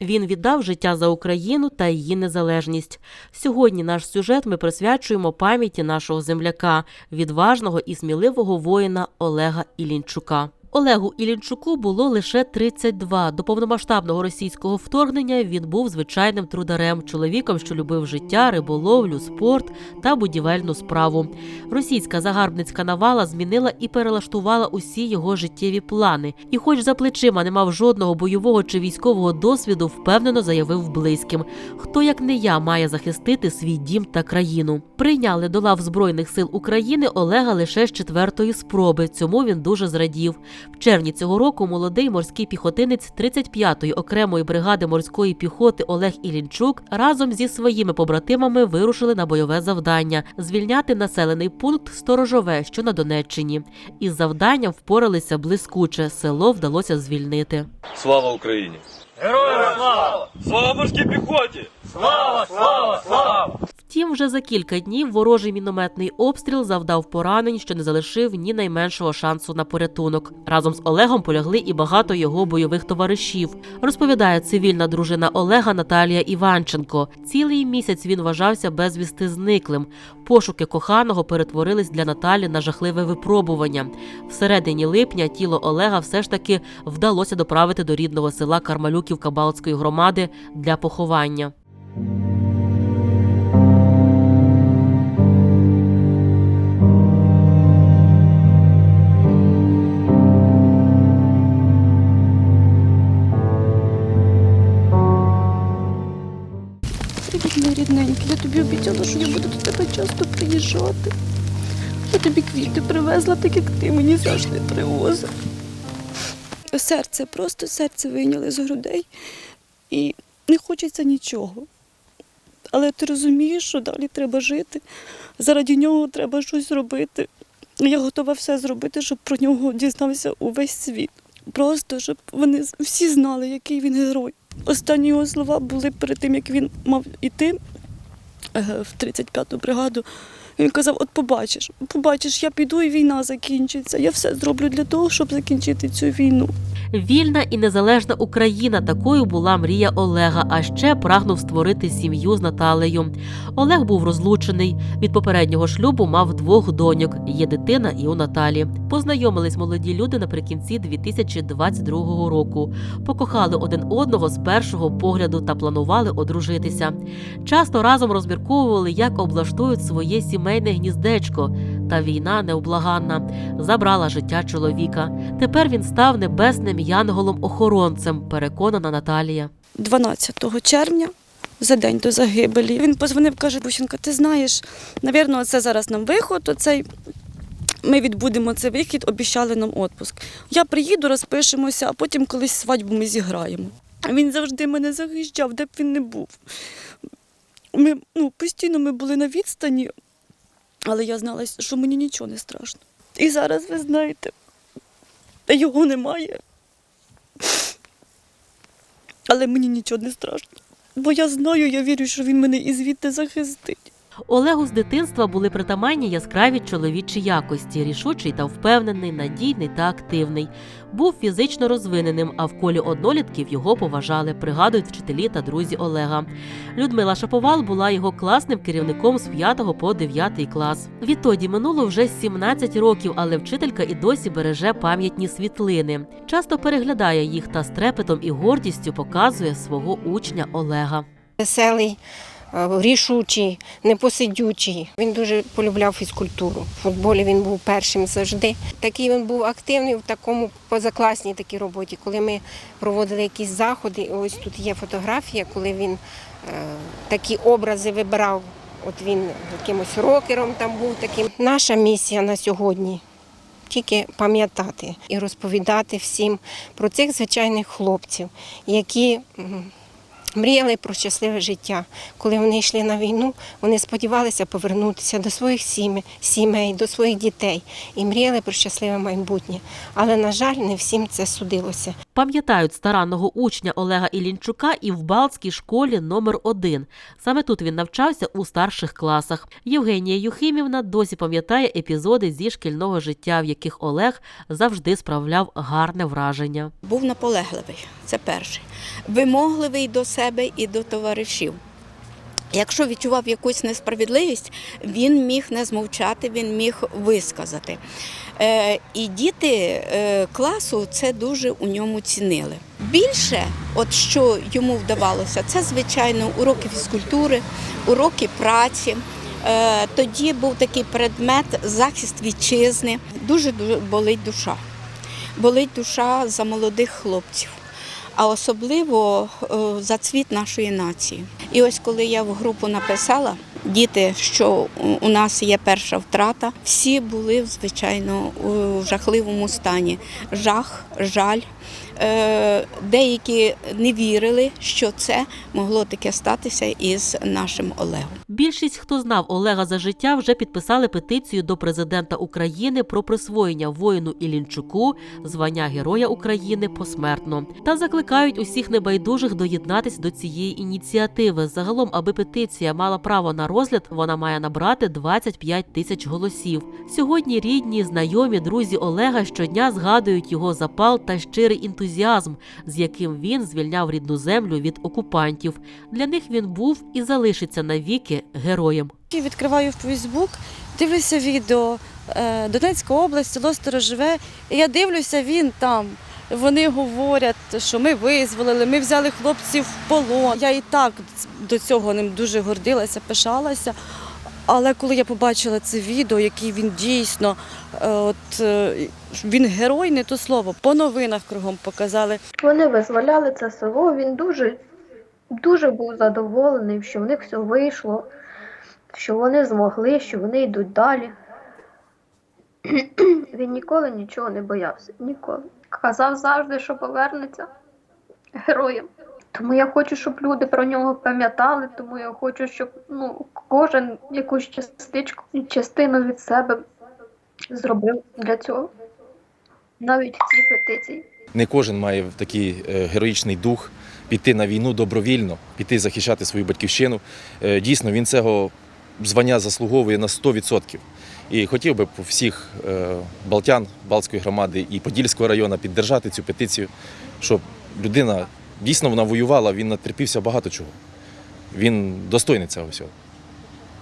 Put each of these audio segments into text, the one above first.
Він віддав життя за Україну та її незалежність. Сьогодні наш сюжет ми присвячуємо пам'яті нашого земляка, відважного і сміливого воїна Олега Ілінчука. Олегу Ілінчуку було лише 32. До повномасштабного російського вторгнення він був звичайним трударем, чоловіком, що любив життя, риболовлю, спорт та будівельну справу. Російська загарбницька навала змінила і перелаштувала усі його життєві плани. І, хоч за плечима не мав жодного бойового чи військового досвіду, впевнено заявив близьким: хто як не я має захистити свій дім та країну. Прийняли до лав збройних сил України Олега лише з четвертої спроби. Цьому він дуже зрадів. В червні цього року молодий морський піхотинець 35-ї окремої бригади морської піхоти Олег Ілінчук разом зі своїми побратимами вирушили на бойове завдання звільняти населений пункт Сторожове, що на Донеччині. Із завданням впоралися блискуче. Село вдалося звільнити. Слава Україні! Героям слава! Слава морській піхоті! Слава, слава, слава! Втім, вже за кілька днів ворожий мінометний обстріл завдав поранень, що не залишив ні найменшого шансу на порятунок. Разом з Олегом полягли і багато його бойових товаришів. Розповідає цивільна дружина Олега Наталія Іванченко. Цілий місяць він вважався безвісти зниклим. Пошуки коханого перетворились для Наталі на жахливе випробування. Всередині липня тіло Олега все ж таки вдалося доправити до рідного села Кармалюківка Балтської громади для поховання. Рідненький. Я тобі обіцяла, що я буду до тебе часто приїжджати. Я тобі квіти привезла, так як ти мені завжди привозив. Серце, просто серце вийняли з грудей і не хочеться нічого. Але ти розумієш, що далі треба жити. Заради нього треба щось робити. Я готова все зробити, щоб про нього дізнався увесь світ. Просто щоб вони всі знали, який він герой. Останні його слова були перед тим, як він мав іти в 35-ту бригаду. Він казав: От побачиш, побачиш, я піду і війна закінчиться. Я все зроблю для того, щоб закінчити цю війну. Вільна і незалежна Україна такою була мрія Олега, а ще прагнув створити сім'ю з Наталею. Олег був розлучений. Від попереднього шлюбу мав двох доньок. Є дитина і у Наталі. Познайомились молоді люди наприкінці 2022 року. Покохали один одного з першого погляду та планували одружитися. Часто разом розмірковували, як облаштують своє сімейне гніздечко. Та війна невблаганна забрала життя чоловіка. Тепер він став небесним янголом-охоронцем, переконана Наталія. 12 червня, за день до загибелі, він позвонив, каже, Бущенка, ти знаєш, навірно, це зараз нам виход, оцей. Ми відбудемо цей вихід, обіцяли нам відпуск. Я приїду, розпишемося, а потім колись свадьбу ми зіграємо. Він завжди мене захищав, де б він не був. Ми ну, постійно ми були на відстані, але я знала, що мені нічого не страшно. І зараз ви знаєте, його немає. Але мені нічого не страшно. Бо я знаю, я вірю, що він мене і звідти захистить. Олегу з дитинства були притаманні яскраві чоловічі якості, рішучий та впевнений, надійний та активний. Був фізично розвиненим, а в колі однолітків його поважали, пригадують вчителі та друзі Олега. Людмила Шаповал була його класним керівником з 5 по 9 клас. Відтоді минуло вже 17 років, але вчителька і досі береже пам'ятні світлини. Часто переглядає їх та з трепетом і гордістю показує свого учня Олега. Веселий, рішучий, непосидючий. Він дуже полюбляв фізкультуру. В футболі він був першим завжди. Такий він був активний в такому позакласній такій роботі. Коли ми проводили якісь заходи, ось тут є фотографія, коли він е, такі образи вибирав. От він якимось рокером там був таким. Наша місія на сьогодні тільки пам'ятати і розповідати всім про цих звичайних хлопців, які. Мріяли про щасливе життя. Коли вони йшли на війну, вони сподівалися повернутися до своїх сімей, до своїх дітей і мріяли про щасливе майбутнє. Але, на жаль, не всім це судилося. Пам'ятають старанного учня Олега Ілінчука і в Балтській школі номер 1 Саме тут він навчався у старших класах. Євгенія Юхимівна досі пам'ятає епізоди зі шкільного життя, в яких Олег завжди справляв гарне враження. Був наполегливий, це перший, Вимогливий до себе і до товаришів. Якщо відчував якусь несправедливість, він міг не змовчати, він міг висказати. Е, і діти е, класу це дуже у ньому цінили. Більше, от що йому вдавалося, це звичайно уроки фізкультури, уроки праці. Е, тоді був такий предмет захист вітчизни. Дуже дуже болить душа. Болить душа за молодих хлопців, а особливо е, за цвіт нашої нації. І ось коли я в групу написала, діти, що у нас є перша втрата, всі були звичайно у жахливому стані. Жах, жаль. Е, Деякі не вірили, що це могло таке статися із нашим Олегом. Більшість, хто знав Олега за життя, вже підписали петицію до президента України про присвоєння воїну Ілінчуку звання Героя України посмертно та закликають усіх небайдужих доєднатись до цієї ініціативи. Загалом, аби петиція мала право на розгляд, вона має набрати 25 тисяч голосів. Сьогодні рідні, знайомі, друзі Олега щодня згадують його запал та щирий ентузіазм, з яким він звільняв рідну землю від окупантів. Для них він був і залишиться навіки героєм. Я відкриваю Фейсбук, дивлюся відео е, Донецька область, село Сторожове, і я дивлюся, він там. Вони говорять, що ми визволили, ми взяли хлопців в полон. Я і так до цього ним дуже гордилася, пишалася. Але коли я побачила це відео, який він дійсно, е, от е, він герой, не то слово, по новинах кругом показали. Вони визволяли це село. Він дуже, дуже був задоволений, що в них все вийшло, що вони змогли, що вони йдуть далі. Він ніколи нічого не боявся. Ніколи. Казав завжди, що повернеться героєм. Тому я хочу, щоб люди про нього пам'ятали, тому я хочу, щоб ну, кожен якусь частичку, частину від себе зробив для цього. Навіть в цій петиції. Не кожен має такий е, героїчний дух піти на війну добровільно, піти захищати свою батьківщину. Е, Дійсно, він цього звання заслуговує на 100%. І хотів би всіх е, балтян, Балтської громади і Подільського району піддержати цю петицію, щоб людина дійсно вона воювала, він натерпівся багато чого. Він достойний цього всього.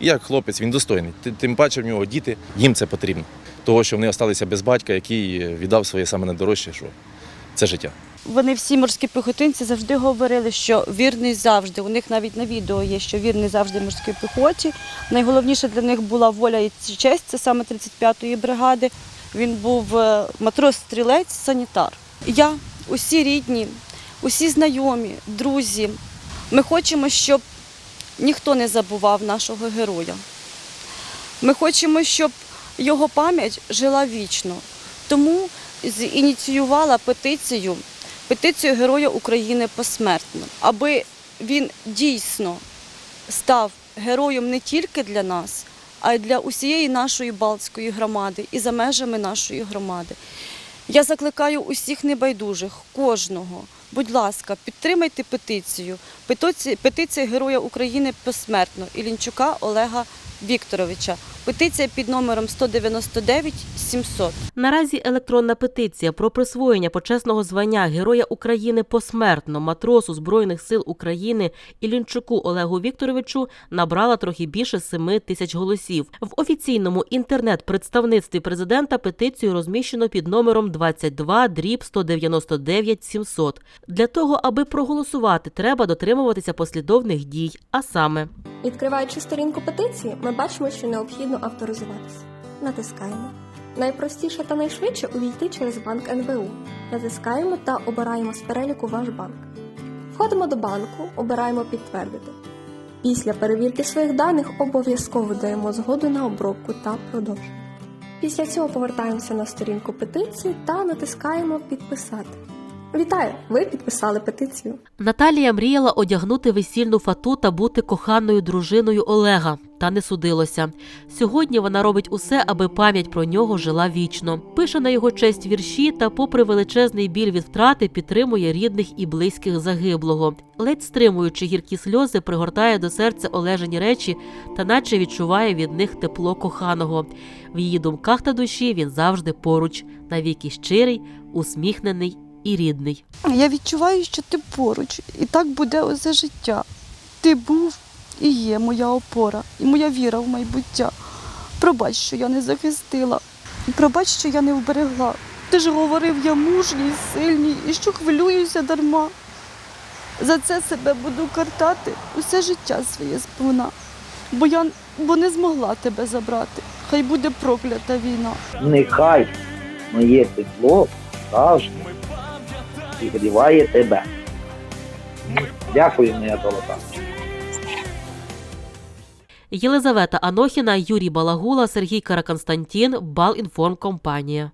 Як хлопець, він достойний. Тим паче в нього діти, їм це потрібно. Того, що вони залишилися без батька, який віддав своє саме найдорожче, що це життя. Вони всі морські піхотинці завжди говорили, що вірний завжди. У них навіть на відео є, що вірний завжди морській піхоті. Найголовніше для них була воля і честь, це саме 35-ї бригади. Він був е, матрос-стрілець, санітар. Я, усі рідні, усі знайомі, друзі. Ми хочемо, щоб ніхто не забував нашого героя. Ми хочемо, щоб його пам'ять жила вічно. Тому ініціювала петицію, петицію Героя України посмертно, аби він дійсно став героєм не тільки для нас, а й для усієї нашої Балтської громади і за межами нашої громади. Я закликаю усіх небайдужих, кожного. Будь ласка, підтримайте петицію. Петиція, Героя України посмертно Ілінчука Олега Вікторовича. Петиція під номером 199 700. Наразі електронна петиція про присвоєння почесного звання Героя України посмертно матросу Збройних сил України Ілінчуку Олегу Вікторовичу набрала трохи більше 7 тисяч голосів. В офіційному інтернет-представництві президента петицію розміщено під номером 22 дріб 199 700. Для того, аби проголосувати, треба дотримуватися послідовних дій, а саме Відкриваючи сторінку петиції, ми бачимо, що необхідно авторизуватися. Натискаємо. Найпростіше та найшвидше увійти через банк НБУ. Натискаємо та обираємо з переліку ваш банк. Входимо до банку, обираємо підтвердити. Після перевірки своїх даних обов'язково даємо згоду на обробку та продовження. Після цього повертаємося на сторінку петиції та натискаємо Підписати. Вітаю! Ви підписали петицію. Наталія мріяла одягнути весільну фату та бути коханою дружиною Олега, та не судилося. Сьогодні вона робить усе, аби пам'ять про нього жила вічно. Пише на його честь вірші та, попри величезний біль від втрати, підтримує рідних і близьких загиблого. Ледь стримуючи гіркі сльози, пригортає до серця олежені речі та наче відчуває від них тепло коханого. В її думках та душі він завжди поруч, навіки щирий, усміхнений і рідний. Я відчуваю, що ти поруч, і так буде усе життя. Ти був і є моя опора, і моя віра в майбуття. Пробач, що я не захистила, пробач, що я не вберегла. Ти ж говорив, я мужній, сильній і що хвилююся дарма. За це себе буду картати усе життя своє сповна, бо я бо не змогла тебе забрати. Хай буде проклята війна. Нехай моє тепло завжди зігріває тебе. Дякую, моя золота. Єлизавета Анохіна, Юрій Балагула, Сергій Караконстантін, Балінформкомпанія.